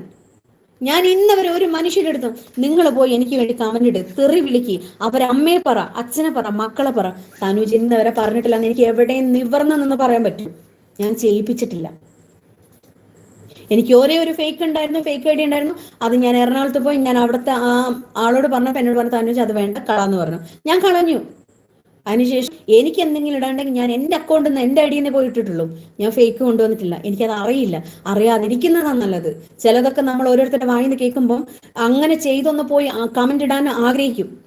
ഞാൻ ഇന്നവരെ ഒരു മനുഷ്യരുടെ അടുത്തും നിങ്ങൾ പോയി എനിക്ക് വേണ്ടി കമന്റ് ഇട്. തെറി വിളിക്ക്. അവരമ്മയെ പറ അച്ഛനെ പറ മക്കളെ പറ. തനുജ് ഇന്നവരെ പറഞ്ഞിട്ടില്ല എന്ന് എനിക്ക് എവിടെയും നിവർന്നു നിന്ന് പറയാൻ പറ്റും. ഞാൻ ചെയ്യിപ്പിച്ചിട്ടില്ല. എനിക്ക് ഒരേ ഒരു ഫേക്ക് ഉണ്ടായിരുന്നു ഫേക്ക് ഐ ഡി ഉണ്ടായിരുന്നു. അത് ഞാൻ എറണാകുളത്ത് പോയി ഞാൻ അവിടുത്തെ ആ ആളോട് പറഞ്ഞപ്പോൾ എന്നോട് പറഞ്ഞു തനുജ് അത് വേണ്ട കളാന്ന് പറഞ്ഞു. ഞാൻ കളഞ്ഞു. അതിനുശേഷം എനിക്ക് എന്തെങ്കിലും ഇടാണ്ടെങ്കിൽ ഞാൻ എന്റെ അക്കൗണ്ടിൽ നിന്ന് എന്റെ ഐഡിയിൽ നിന്ന് പോയിട്ടിട്ടുള്ളൂ ഞാൻ ഫേക്ക് കൊണ്ടുവന്നിട്ടില്ല. എനിക്കത് അറിയില്ല. അറിയാതിരിക്കുന്നതാണ് നല്ലത്. ചിലതൊക്കെ നമ്മൾ ഓരോരുത്തരുടെ വായിൽ നിന്ന് കേൾക്കുമ്പോൾ അങ്ങനെ ചെയ്തൊന്ന് പോയി കമന്റ് ഇടാൻ ആഗ്രഹിക്കും.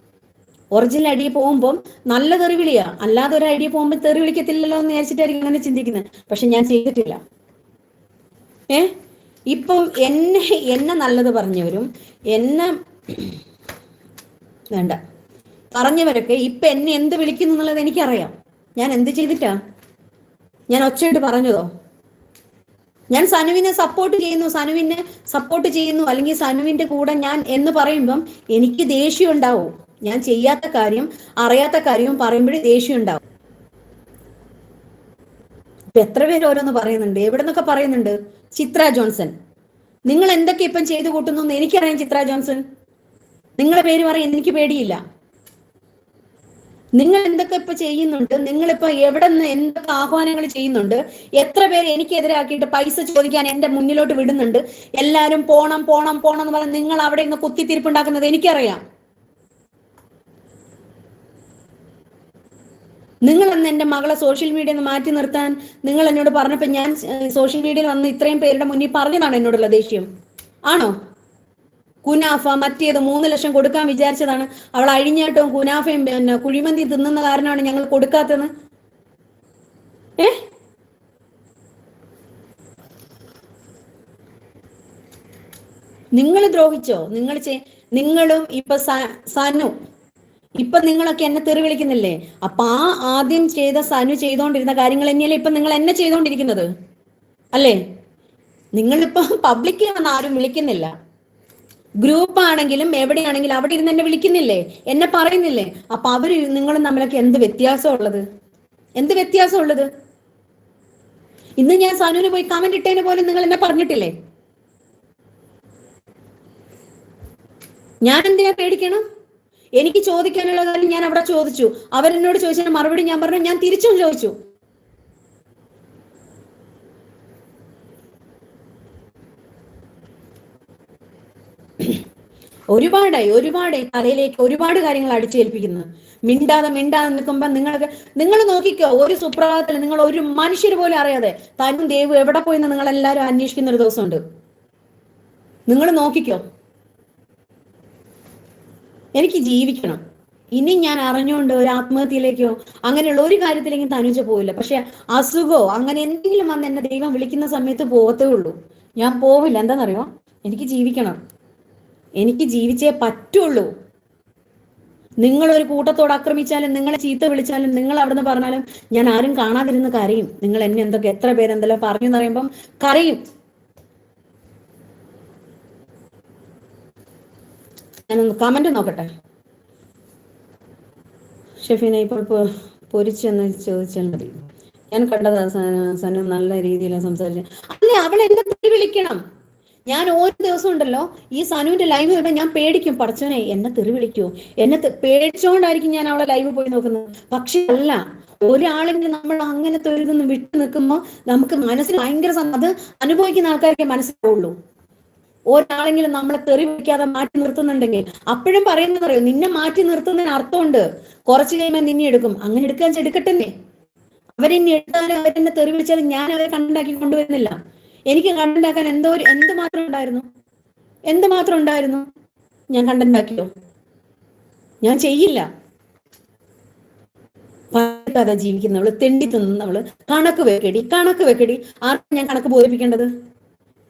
ഒറിജിനൽ ഐഡിയ പോകുമ്പോൾ നല്ല തെറി വിളിയാ അല്ലാതെ ഒരു ഐഡിയ പോകുമ്പോൾ തെറി വിളിക്കത്തില്ലല്ലോ എന്ന് വിചാരിച്ചിട്ടായിരിക്കും അങ്ങനെ ചിന്തിക്കുന്നത് പക്ഷെ ഞാൻ ചെയ്തിട്ടില്ല. ഏ? ഇപ്പം എന്നെ എന്നെ നല്ലത് പറഞ്ഞവരും എന്നെ വേണ്ട. പറഞ്ഞവരൊക്കെ ഇപ്പൊ എന്നെ എന്ത് വിളിക്കുന്നു എന്നുള്ളത് എനിക്കറിയാം. ഞാൻ എന്ത് ചെയ്തിട്ടാ? ഞാൻ ഒച്ചയിട്ട് പറഞ്ഞതോ? ഞാൻ സനുവിനെ സപ്പോർട്ട് ചെയ്യുന്നു സനുവിനെ സപ്പോർട്ട് ചെയ്യുന്നു അല്ലെങ്കിൽ സനുവിന്റെ കൂടെ ഞാൻ എന്ന് പറയുമ്പം എനിക്ക് ദേഷ്യം ഉണ്ടാവും. ഞാൻ ചെയ്യാത്ത കാര്യം അറിയാത്ത കാര്യവും പറയുമ്പോഴേ ദേഷ്യം ഉണ്ടാവും. ഇപ്പൊ എത്ര പേര് ഓരോന്ന് പറയുന്നുണ്ട്? എവിടെ നിന്നൊക്കെ പറയുന്നുണ്ട്? ചിത്ര ജോൺസൺ. നിങ്ങൾ എന്തൊക്കെ ഇപ്പം ചെയ്തു കൂട്ടുന്നു എന്ന് എനിക്കറിയാം ചിത്ര ജോൺസൺ. നിങ്ങളുടെ പേര് പറയാൻ എനിക്ക് പേടിയില്ല. നിങ്ങൾ എന്തൊക്കെ ഇപ്പൊ ചെയ്യുന്നുണ്ട് നിങ്ങളിപ്പോ എവിടെ നിന്ന് എന്തൊക്കെ ആഹ്വാനങ്ങൾ ചെയ്യുന്നുണ്ട് എത്ര പേര് എനിക്കെതിരാക്കിയിട്ട് പൈസ ചോദിക്കാൻ എന്റെ മുന്നിലോട്ട് വിടുന്നുണ്ട് എല്ലാരും പോണം പോണം പോണം എന്ന് പറഞ്ഞ് നിങ്ങൾ അവിടെ നിന്ന് കുത്തിത്തിരിപ്പുണ്ടാക്കുന്നത് എനിക്കറിയാം. നിങ്ങൾ അന്ന് എന്റെ മകളെ സോഷ്യൽ മീഡിയയിൽ നിന്ന് മാറ്റി നിർത്താൻ നിങ്ങൾ എന്നോട് പറഞ്ഞപ്പോൾ ഞാൻ സോഷ്യൽ മീഡിയയിൽ വന്ന് ഇത്രയും പേരുടെ മുന്നിൽ പറഞ്ഞതാണ് എന്നോടുള്ള ദേഷ്യം. ആണോ? കുനാഫ മറ്റേത് മൂന്ന് ലക്ഷം കൊടുക്കാൻ വിചാരിച്ചതാണ്. അവൾ അഴിഞ്ഞാട്ടവും കുനാഫയും പിന്നെ കുഴിമന്തി തിന്നുന്ന കാരണമാണ് ഞങ്ങൾ കൊടുക്കാത്തത്. ഏ? നിങ്ങൾ ദ്രോഹിച്ചോ? നിങ്ങൾ നിങ്ങളും ഇപ്പൊ സനു. ഇപ്പൊ നിങ്ങളൊക്കെ എന്നെ തെറി വിളിക്കുന്നില്ലേ? അപ്പൊ ആ ആദ്യം ചെയ്ത സനു ചെയ്തോണ്ടിരുന്ന കാര്യങ്ങൾ തന്നെയല്ലേ ഇപ്പൊ നിങ്ങൾ എന്നെ ചെയ്തോണ്ടിരിക്കുന്നത്? അല്ലേ? നിങ്ങളിപ്പോ പബ്ലിക്കിൽ വന്ന് ആരും വിളിക്കുന്നില്ല. ഗ്രൂപ്പ് ആണെങ്കിലും എവിടെയാണെങ്കിലും അവിടെ ഇരുന്ന് എന്നെ വിളിക്കുന്നില്ലേ? എന്നെ പറയുന്നില്ലേ? അപ്പൊ അവർ നിങ്ങളും തമ്മിലൊക്കെ എന്ത് വ്യത്യാസം ഉള്ളത്? എന്ത് വ്യത്യാസം ഉള്ളത്? ഇന്ന് ഞാൻ സനുവിന് പോയി കമന്റ് ഇട്ടതിന് പോലും നിങ്ങൾ എന്നെ പറഞ്ഞിട്ടില്ലേ? ഞാൻ എന്തിനാ പേടിക്കണം? എനിക്ക് ചോദിക്കാനുള്ള കാര്യം ഞാൻ അവിടെ ചോദിച്ചു. അവരെന്നോട് ചോദിച്ചാൽ മറുപടി ഞാൻ പറഞ്ഞു ഞാൻ തിരിച്ചും ചോദിച്ചു. ഒരുപാടായി ഒരുപാടായി തലയിലേക്ക് ഒരുപാട് കാര്യങ്ങൾ അടിച്ചേൽപ്പിക്കുന്നു. മിണ്ടാതെ മിണ്ടാതെ നിൽക്കുമ്പോൾ നിങ്ങൾക്ക് നിങ്ങൾ നോക്കിക്കോ ഒരു സുപ്രഭാതത്തിൽ നിങ്ങൾ ഒരു മനുഷ്യർ പോലും അറിയാതെ താനും ദേവ് എവിടെ പോയിന്ന് നിങ്ങൾ എല്ലാവരും അന്വേഷിക്കുന്ന ഒരു ദിവസമുണ്ട്. നിങ്ങൾ നോക്കിക്കോ. എനിക്ക് ജീവിക്കണം. ഇനി ഞാൻ അറിഞ്ഞുകൊണ്ട് ഒരു ആത്മഹത്യയിലേക്കോ അങ്ങനെയുള്ള ഒരു കാര്യത്തിലേക്കും തനുജ പോവില്ല. പക്ഷെ അസുഖമോ അങ്ങനെ എന്തെങ്കിലും വന്ന് എന്നെ ദൈവം വിളിക്കുന്ന സമയത്ത് പോകത്തേ ഉള്ളൂ. ഞാൻ പോവില്ല. എന്താണെന്നറിയോ എനിക്ക് ജീവിക്കണം. എനിക്ക് ജീവിച്ചേ പറ്റുള്ളൂ. നിങ്ങൾ ഒരു കൂട്ടത്തോട് ആക്രമിച്ചാലും നിങ്ങളെ ചീത്ത വിളിച്ചാലും നിങ്ങൾ അവിടുന്ന് പറഞ്ഞാലും ഞാൻ ആരും കാണാതിരുന്ന് കരയും. നിങ്ങൾ എന്നെ എന്തൊക്കെ എത്ര പേരെന്തെല്ലാം പറഞ്ഞു എന്ന് പറയുമ്പം കരയും. ഞാനൊന്ന് കമന്റ് നോക്കട്ടെ? ഷെഫീന ഇപ്പോൾ പൊരിച്ചെന്ന് ചോദിച്ചാൽ മതി. ഞാൻ കണ്ടതാ സനു നല്ല രീതിയിലാണ് സംസാരിച്ചത് അല്ലെ അവളെ എന്നെ വിളിക്കണം. ഞാൻ ഓരോ ദിവസം ഉണ്ടല്ലോ ഈ സനുവിന്റെ ലൈവ് കണ്ടാൽ ഞാൻ പേടിക്കും. പഠിച്ചോനെ എന്നെ തെറി വിളിക്കൂ. എന്നെ പേടിച്ചോണ്ടായിരിക്കും ഞാൻ അവളെ ലൈവ് പോയി നോക്കുന്നത്. പക്ഷെ അല്ല ഒരാളിന് നമ്മൾ അങ്ങനത്തെ ഒരു ഇതൊന്നും വിട്ടു നിൽക്കുമ്പോൾ നമുക്ക് മനസ്സിൽ ഭയങ്കര അത് അനുഭവിക്കുന്ന ആൾക്കാർക്ക് മനസ്സിലാവുള്ളൂ. ഒരാളെങ്കിലും നമ്മളെ തെറി വിളിക്കാതെ മാറ്റി നിർത്തുന്നുണ്ടെങ്കിൽ അപ്പോഴും പറയുന്നത് അറിയോ നിന്നെ മാറ്റി നിർത്തുന്നതിന് അർത്ഥമുണ്ട്. കുറച്ച് കഴിയുമ്പോൾ നിന്നെ എടുക്കും. അങ്ങനെ എടുക്കാൻ എടുക്കട്ടെ അവരെന്നെ എടുത്താലും അവരെന്നെ തെറി വിളിച്ചാലും ഞാൻ അവരെ കണ്ടാക്കി കൊണ്ടുവരുന്നില്ല. എനിക്ക് കണ്ടുണ്ടാക്കാൻ എന്തോ എന്ത് മാത്രം ഉണ്ടായിരുന്നു? എന്ത് മാത്രം ഉണ്ടായിരുന്നു? ഞാൻ കണ്ടുണ്ടാക്കിയോ ഞാൻ ചെയ്യില്ല. കഥ ജീവിക്കുന്നവൾ തെണ്ടി തിന്നവൾ കണക്ക് വെക്കടി കണക്ക് വെക്കടി. ആർക്കും ഞാൻ കണക്ക് ബോധിപ്പിക്കേണ്ടത്?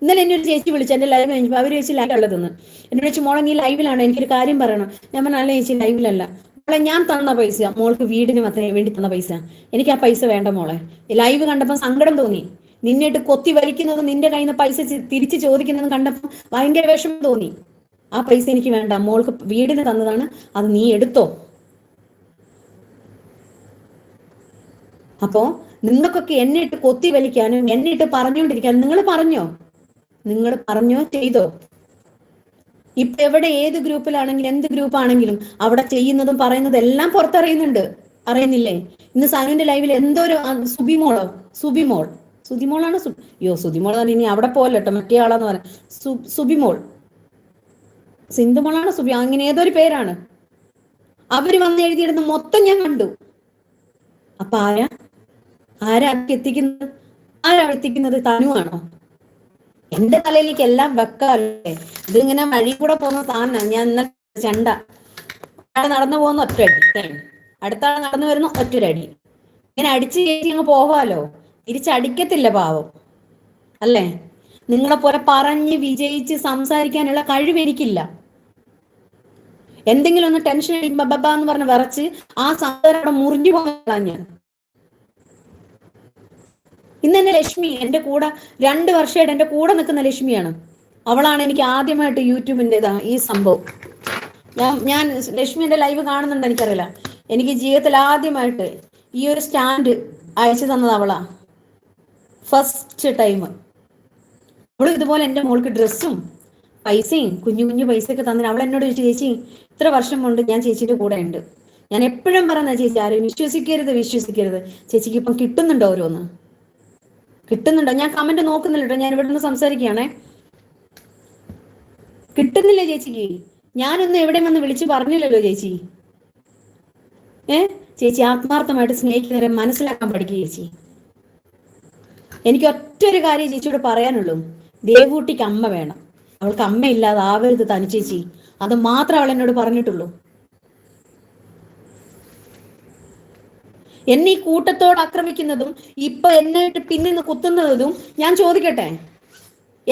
ഇന്നലെ എന്നെ ഒരു ചേച്ചി വിളിച്ചു എന്റെ ലൈവ് കഴിഞ്ഞപ്പോൾ അവർ ചേച്ചി ലൈവ് ഉള്ളതെന്ന് എന്നെ വിളിച്ച് മോളെ നീ ലൈവിലാണ് എനിക്കൊരു കാര്യം പറയണം. ഞാൻ പറഞ്ഞ അല്ല ചേച്ചി ലൈവിലല്ല മോളെ ഞാൻ തന്ന പൈസ മോൾക്ക് വീടിന് മാത്രമേ വേണ്ടി തന്ന പൈസ. എനിക്ക് ആ പൈസ വേണ്ട മോളെ. ലൈവ് കണ്ടപ്പോൾ സങ്കടം തോന്നി. നിന്നിട്ട് കൊത്തി വലിക്കുന്നതും നിന്റെ കയ്യിൽ നിന്ന് പൈസ തിരിച്ചു ചോദിക്കുന്നതും കണ്ടപ്പോൾ ഭയങ്കര വിഷമം തോന്നി. ആ പൈസ എനിക്ക് വേണ്ട. മോൾക്ക് വീടിന് തന്നതാണ്. അത് നീ എടുത്തോ. അപ്പോ നിങ്ങൾക്കൊക്കെ എന്നെ ഇട്ട് കൊത്തി വലിക്കാനും എന്നെ ഇട്ട് പറഞ്ഞുകൊണ്ടിരിക്കാനും നിങ്ങൾ പറഞ്ഞോ? നിങ്ങൾ പറഞ്ഞോ ചെയ്തോ? ഇപ്പൊ എവിടെ ഏത് ഗ്രൂപ്പിലാണെങ്കിലും എന്ത് ഗ്രൂപ്പ് ആണെങ്കിലും അവിടെ ചെയ്യുന്നതും പറയുന്നതും എല്ലാം പുറത്തറിയുന്നുണ്ട്. അറിയുന്നില്ലേ? ഇന്ന് സനുവിന്റെ ലൈവിൽ എന്തോ ഒരു സുബിമോളോ? സുബിമോൾ. സുതിമോളാണ് സു അയ്യോ സുതിമോൾ പറഞ്ഞാൽ ഇനി അവിടെ കേട്ടോ മറ്റേ ആളാന്ന് പറയാം. സു സുബിമോൾ. സിന്ധുമോളാണ് സുബി അങ്ങനെ ഏതൊരു പേരാണ്? അവർ വന്ന് എഴുതിയിടുന്ന മൊത്തം ഞാൻ കണ്ടു. അപ്പൊ ആരാ? ആരാ എത്തിക്കുന്നത്? ആരാ എത്തിക്കുന്നത്? തനുവാണോ എന്റെ തലയിലേക്ക് എല്ലാം വെക്കാല്ലേ ഇതിങ്ങനെ വഴി കൂടെ പോകുന്ന സാധനം. ഞാൻ ഇന്നലെ ചണ്ട. നടന്നു പോകുന്ന ഒറ്റ അടി അടുത്ത നടന്നു വരുന്ന ഒറ്റൊരടി ഇങ്ങനെ അടിച്ചു കയറ്റി അങ്ങ് പോവാലോ? തിരിച്ചടിക്കത്തില്ല പാവം. അല്ലേ? നിങ്ങളെ പോലെ പറഞ്ഞ് വിജയിച്ച് സംസാരിക്കാനുള്ള കഴിവ് എനിക്കില്ല. എന്തെങ്കിലും ഒന്ന് ടെൻഷൻ എന്ന് പറഞ്ഞ് വിറച്ച് ആ സംസാരം അവിടെ മുറിഞ്ഞു പോകാൻ ഞാൻ. ഇന്ന് എന്നെ ലക്ഷ്മി എന്റെ കൂടെ രണ്ട് വർഷമായിട്ട് എന്റെ കൂടെ നിൽക്കുന്ന ലക്ഷ്മിയാണ്. അവളാണ് എനിക്ക് ആദ്യമായിട്ട് യൂട്യൂബിന്റെ ഇതാ ഈ സംഭവം. ഞാൻ ഞാൻ ലക്ഷ്മിന്റെ ലൈവ് കാണുന്നുണ്ട് എനിക്കറിയില്ല. എനിക്ക് ജീവിതത്തിൽ ആദ്യമായിട്ട് ഈ ഒരു സ്റ്റാൻഡ് അയച്ചു തന്നത് അവളാ. ഫസ്റ്റ് ടൈം അവൾ ഇതുപോലെ എന്റെ മോൾക്ക് ഡ്രസ്സും പൈസയും കുഞ്ഞു കുഞ്ഞു പൈസയൊക്കെ തന്നിട്ട് അവൾ എന്നോട് ചോദിച്ചു ചേച്ചി ഇത്ര വർഷം കൊണ്ട് ഞാൻ ചേച്ചിന്റെ കൂടെ ഉണ്ട്. ഞാൻ എപ്പോഴും പറയുന്ന ചേച്ചി ആരും വിശ്വസിക്കരുത് വിശ്വസിക്കരുത്. ചേച്ചിക്ക് ഇപ്പം കിട്ടുന്നുണ്ടോ ഓരോന്ന്? കിട്ടുന്നുണ്ടോ? ഞാൻ കമന്റ് നോക്കുന്നില്ല ഞാൻ ഇവിടെ നിന്ന് സംസാരിക്കുകയാണേ. കിട്ടുന്നില്ല ചേച്ചിക്ക്? ഞാനൊന്നും എവിടെ വന്ന് വിളിച്ചു പറഞ്ഞില്ലല്ലോ ചേച്ചി. ഏ? ചേച്ചി ആത്മാർത്ഥമായിട്ട് സ്നേഹിക്കുന്നവരെ മനസ്സിലാക്കാൻ പഠിക്കുക ചേച്ചി. എനിക്ക് ഒറ്റ ഒരു കാര്യം ചേച്ചിയോട് പറയാനുള്ളൂ. ദേവൂട്ടിക്ക് അമ്മ വേണം. അവൾക്ക് അമ്മയില്ലാതെ ആവരുത് തനിച്ചേച്ചി ചേച്ചി. അത് മാത്രം അവൾ എന്നോട് പറഞ്ഞിട്ടുള്ളൂ. എന്നെ ഈ കൂട്ടത്തോട് ആക്രമിക്കുന്നതും ഇപ്പൊ എന്നെ പിന്നിൽ നിന്ന് കുത്തുന്നതും ഞാൻ ചോദിക്കട്ടെ?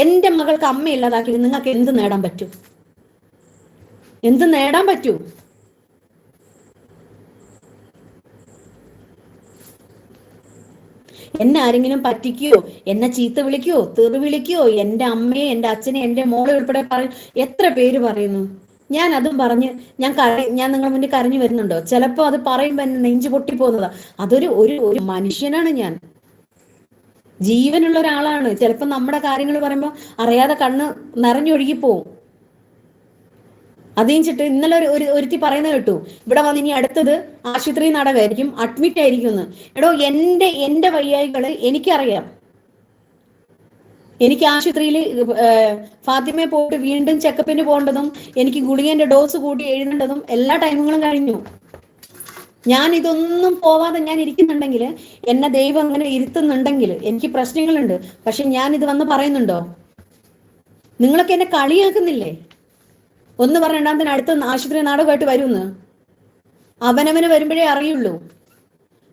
എന്റെ മകൾക്ക് അമ്മയില്ലാതാക്കി നിങ്ങൾക്ക് എന്ത് നേടാൻ പറ്റും? എന്ത് നേടാൻ പറ്റൂ? എന്നെ ആരെങ്കിലും പറ്റിക്കുകയോ എന്നെ ചീത്ത വിളിക്കുകയോ തെറി വിളിക്കുകയോ എന്റെ അമ്മയെ എന്റെ അച്ഛനെ എന്റെ മോളെ ഉൾപ്പെടെ പറയും എത്ര പേര് പറയുന്നു? ഞാൻ അതും പറഞ്ഞ് ഞാൻ കര ഞാൻ നിങ്ങളെ മുന്നിൽ കരഞ്ഞു വരുന്നുണ്ടോ? ചിലപ്പോൾ അത് പറയുമ്പോ എന്നെ നെഞ്ചു പൊട്ടിപ്പോകുന്നതാ. അതൊരു ഒരു ഒരു മനുഷ്യനാണ് ഞാൻ. ജീവനുള്ള ഒരാളാണ്. ചിലപ്പോൾ നമ്മുടെ കാര്യങ്ങൾ പറയുമ്പോൾ അറിയാതെ കണ്ണ് നിറഞ്ഞൊഴുകി പോവും അത് കഴിഞ്ഞിട്ട് ഇന്നലെ ഒരു ഒരു ഒരുത്തി പറയുന്നത് കേട്ടു. ഇവിടെ വന്ന് ഇനി അടുത്തത് ആശുപത്രി നടവായിരിക്കും അഡ്മിറ്റ് ആയിരിക്കും എന്ന്. എടോ എന്റെ എന്റെ വയ്യായികൾ എനിക്കറിയാം. എനിക്ക് ആശുപത്രിയിൽ ഫാത്തിമയെ പോയിട്ട് വീണ്ടും ചെക്കപ്പിന് പോകേണ്ടതും എനിക്ക് ഗുളികന്റെ ഡോസ് കൂട്ടി എഴുതേണ്ടതും എല്ലാ ടൈമുകളും കഴിഞ്ഞു. ഞാൻ ഇതൊന്നും പോവാതെ ഞാൻ ഇരിക്കുന്നുണ്ടെങ്കിൽ എന്നെ ദൈവം അങ്ങനെ ഇരുത്തുന്നുണ്ടെങ്കിൽ എനിക്ക് പ്രശ്നങ്ങളുണ്ട്. പക്ഷെ ഞാൻ ഇത് വന്ന് പറയുന്നുണ്ടോ? നിങ്ങളൊക്കെ എന്നെ കളിയാക്കുന്നില്ലേ? ഒന്ന് പറഞ്ഞ രണ്ടാമത്തിന് അടുത്ത ആശുപത്രി നാടകമായിട്ട് വരുമെന്ന് അവനവന് വരുമ്പോഴേ അറിയുള്ളൂ.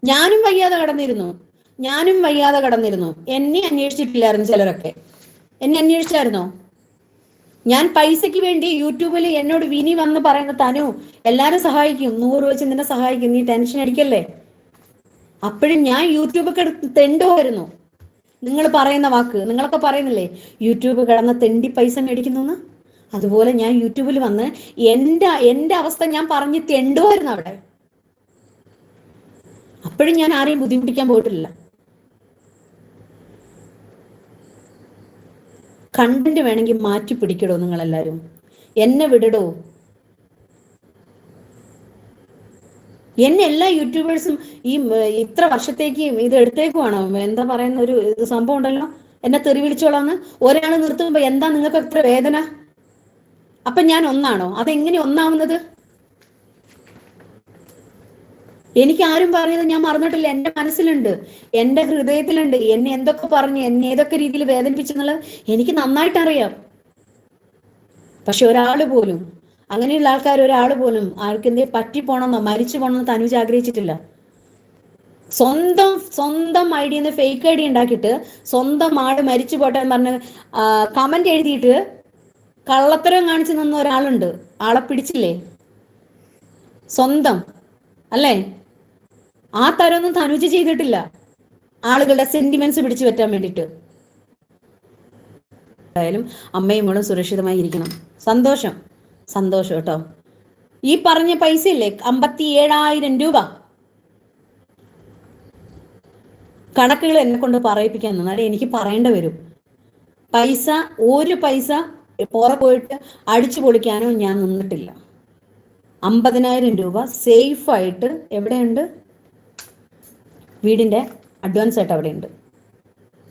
ഞാനും വയ്യാതെ കടന്നിരുന്നു. ഞാനും വയ്യാതെ കടന്നിരുന്നു. എന്നെ അന്വേഷിച്ചിട്ടില്ലായിരുന്നു ചിലരൊക്കെ. എന്നെ അന്വേഷിച്ചായിരുന്നോ? ഞാൻ പൈസയ്ക്ക് വേണ്ടി യൂട്യൂബിൽ എന്നോട് വിനി വന്ന് പറയുന്ന തനു എല്ലാരും സഹായിക്കും. നൂറ് വെച്ച് നിന്നെ സഹായിക്കും. നീ ടെൻഷൻ അടിക്കല്ലേ? അപ്പോഴും ഞാൻ യൂട്യൂബ് കിടന്ന് തെണ്ടുമായിരുന്നു നിങ്ങൾ പറയുന്ന വാക്ക് നിങ്ങളൊക്കെ പറയുന്നില്ലേ യൂട്യൂബ് കിടന്ന് തെണ്ടി പൈസ മേടിക്കുന്നു അതുപോലെ ഞാൻ യൂട്യൂബിൽ വന്ന് എന്റെ എന്റെ അവസ്ഥ ഞാൻ പറഞ്ഞ് തെണ്ടുമായിരുന്നു അവിടെ. അപ്പോഴും ഞാൻ ആരെയും ബുദ്ധിമുട്ടിക്കാൻ പോയിട്ടില്ല. കണ്ടന്റ് വേണമെങ്കിൽ മാറ്റി പിടിക്കടോ നിങ്ങളെല്ലാവരും. എന്നെ വിടടോ. എന്നെ എല്ലാ യൂട്യൂബേഴ്സും ഈ ഇത്ര വർഷത്തേക്ക് ഇത് എടുത്തേക്കുവാണോ? എന്താ പറയുന്ന ഒരു സംഭവം ഉണ്ടല്ലോ? എന്നെ തെറി വിളിച്ചോളാന്ന്? ഒരാൾ നിർത്തുമ്പോ എന്താ നിങ്ങൾക്ക് എത്ര വേദന? അപ്പൊ ഞാൻ ഒന്നാണോ? അതെങ്ങനെ ഒന്നാവുന്നത്? എനിക്ക് ആരും പറയുന്നത് ഞാൻ മറന്നിട്ടില്ല. എന്റെ മനസ്സിലുണ്ട്. എന്റെ ഹൃദയത്തിലുണ്ട്. എന്നെ എന്തൊക്കെ പറഞ്ഞു എന്നെ ഏതൊക്കെ രീതിയിൽ വേദനിപ്പിച്ചെന്നുള്ളത് എനിക്ക് നന്നായിട്ട് അറിയാം പക്ഷെ ഒരാൾ പോലും അങ്ങനെയുള്ള ആൾക്കാർ ഒരാൾ പോലും ആൾക്ക് എന്തേ പറ്റി പോണമെന്നോ മരിച്ചു പോകണമെന്നോ തനുജ് ആഗ്രഹിച്ചിട്ടില്ല. സ്വന്തം സ്വന്തം ഐ ഡിന്ന് ഫേക്ക് ഐ ഡി ഉണ്ടാക്കിയിട്ട് സ്വന്തം ആട് മരിച്ചു പോട്ടെ എന്ന് പറഞ്ഞ് കമന്റ് എഴുതിയിട്ട് കള്ളത്തരം കാണിച്ചു നിന്ന ഒരാളുണ്ട്. ആളെ പിടിച്ചില്ലേ? സ്വന്തം. അല്ലേ? ആ തരമൊന്നും തനുജ് ചെയ്തിട്ടില്ല. ആളുകളുടെ സെന്റിമെന്റ്സ് പിടിച്ചു പറ്റാൻ വേണ്ടിയിട്ട്. എന്തായാലും അമ്മയും മോളും സുരക്ഷിതമായി ഇരിക്കണം. സന്തോഷം. സന്തോഷം കേട്ടോ. ഈ പറഞ്ഞ പൈസ ഇല്ലേ അമ്പത്തി ഏഴായിരം രൂപ. കണക്കുകൾ എന്നെ കൊണ്ട് പറയിപ്പിക്കാൻ നിന്നാലേ എനിക്ക് പറയേണ്ടി വരും. പൈസ ഒരു പൈസ പുറ പോയിട്ട് അടിച്ചു പൊളിക്കാനോ ഞാൻ നിന്നിട്ടില്ല. അമ്പതിനായിരം രൂപ സേഫ് ആയിട്ട് എവിടെയുണ്ട്? വീടിന്റെ അഡ്വാൻസ് ആയിട്ട് അവിടെയുണ്ട്.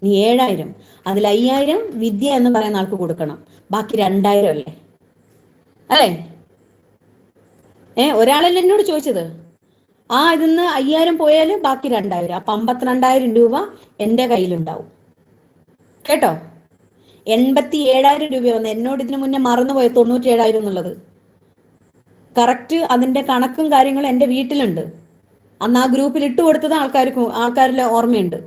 നീ ഏഴായിരം. അതിൽ അയ്യായിരം വിദ്യ എന്ന് പറയുന്ന ആൾക്ക് കൊടുക്കണം. ബാക്കി രണ്ടായിരം അല്ലേ? അല്ലേ? ഏ ഒരാളല്ലേ എന്നോട് ചോദിച്ചത്? ആ ഇതിന്ന് അയ്യായിരം പോയാൽ ബാക്കി രണ്ടായിരം. അപ്പൊ അമ്പത്തിരണ്ടായിരം രൂപ എന്റെ കയ്യിലുണ്ടാവും. കേട്ടോ? എൺപത്തി ഏഴായിരം രൂപ വന്നു എന്നോട് ഇതിനു മുന്നേ മറന്നുപോയ തൊണ്ണൂറ്റി ഏഴായിരം എന്നുള്ളത്. കറക്റ്റ് അതിന്റെ കണക്കും കാര്യങ്ങളും എന്റെ വീട്ടിലുണ്ട്. അന്ന് ആ ഗ്രൂപ്പിൽ ഇട്ട് കൊടുത്തത് ആൾക്കാർക്ക് ആൾക്കാരിലെ ഓർമ്മയുണ്ട്.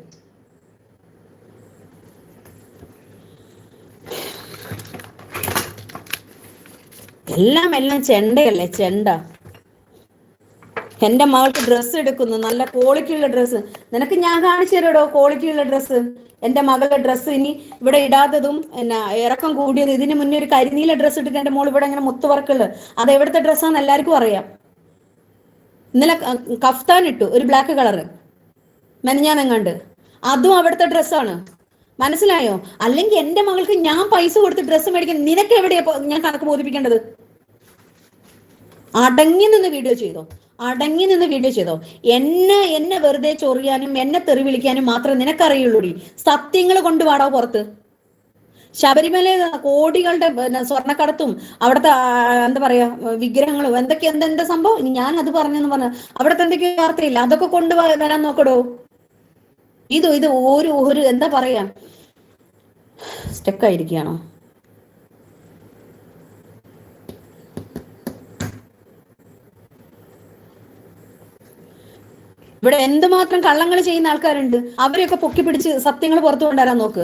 എല്ലാം എല്ലാം ചെണ്ടയല്ലേ ചെണ്ട. എന്റെ മകൾക്ക് ഡ്രസ്സ് എടുക്കുന്നു നല്ല ക്വാളിറ്റിയുള്ള ഡ്രസ്സ് നിനക്ക് ഞാൻ കാണിച്ചു തരാടോ ക്വാളിറ്റിയുള്ള ഡ്രസ്സ് എന്റെ മകളുടെ ഡ്രസ്സ് ഇനി ഇവിടെ ഇടാത്തതും എന്നാ ഇറക്കം കൂടിയത്. ഇതിന് മുന്നേ ഒരു കരിനീല ഡ്രസ്സ് ഇട്ടിട്ട് എന്റെ മോൾ ഇവിടെ ഇങ്ങനെ മുത്ത് വർക്കുള്ളത് അത് എവിടുത്തെ ഡ്രസ്സാന്ന് എല്ലാവർക്കും അറിയാം. ഇന്നലെ കഫ്താൻ ഇട്ടു ഒരു ബ്ലാക്ക് കളറ് മെനഞ്ഞാന്നെങ്ങാണ്ട്. അതും അവിടുത്തെ ഡ്രസ്സാണ് മനസ്സിലായോ? അല്ലെങ്കിൽ എന്റെ മകൾക്ക് ഞാൻ പൈസ കൊടുത്ത് ഡ്രസ്സ് മേടിക്കാൻ നിനക്ക് എവിടെയാ ഞാൻ കണക്ക് ബോധിപ്പിക്കേണ്ടത്? അടങ്ങി നിന്ന് വീഡിയോ ചെയ്തോ. അടങ്ങി നിന്ന് വീഡിയോ ചെയ്തോ. എന്നെ എന്നെ വെറുതെ ചൊറിയാനും എന്നെ തെറി വിളിക്കാനും മാത്രമേ നിനക്കറിയുള്ളൂടി. സത്യങ്ങൾ കൊണ്ടുപാടോ പുറത്ത്. ശബരിമല കോടികളുടെ സ്വർണക്കടത്തും അവിടുത്തെ എന്താ പറയാ വിഗ്രഹങ്ങളും എന്തൊക്കെ എന്താ എന്താ സംഭവം? ഞാൻ അത് പറഞ്ഞെന്ന് പറഞ്ഞു അവിടുത്തെ എന്തൊക്കെയോ വാർത്തയില്ല. അതൊക്കെ കൊണ്ടു വരാൻ നോക്കടോ. ഇത് ഇത് ഒരു ഒരു എന്താ പറയാ സ്റ്റക്കായിരിക്കുകയാണോ ഇവിടെ എന്തുമാത്രം കള്ളങ്ങൾ ചെയ്യുന്ന ആൾക്കാരുണ്ട്? അവരെയൊക്കെ പൊക്കി പിടിച്ച് സത്യങ്ങൾ പുറത്തു കൊണ്ടുവരാൻ നോക്ക്.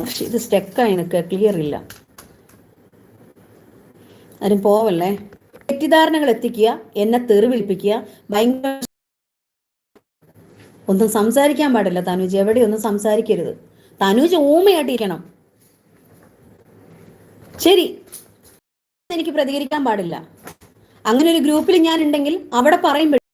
പക്ഷെ ഇത് സ്റ്റെക്കായി നിൽക്കുക ക്ലിയർ ഇല്ല. ആരും പോവല്ലേ? തെറ്റിദ്ധാരണകൾ എത്തിക്കുക എന്നെ തെറി വിളിപ്പിക്കുക ഭയങ്കര ഒന്നും സംസാരിക്കാൻ പാടില്ല തനുജ്. എവിടെയൊന്നും സംസാരിക്കരുത്. തനുജ് ഊമയായിട്ടിരിക്കണം. ശരി. എനിക്ക് പ്രതികരിക്കാൻ പാടില്ല. അങ്ങനെ ഒരു ഗ്രൂപ്പിൽ ഞാൻ ഉണ്ടെങ്കിൽ അവിടെ പറയും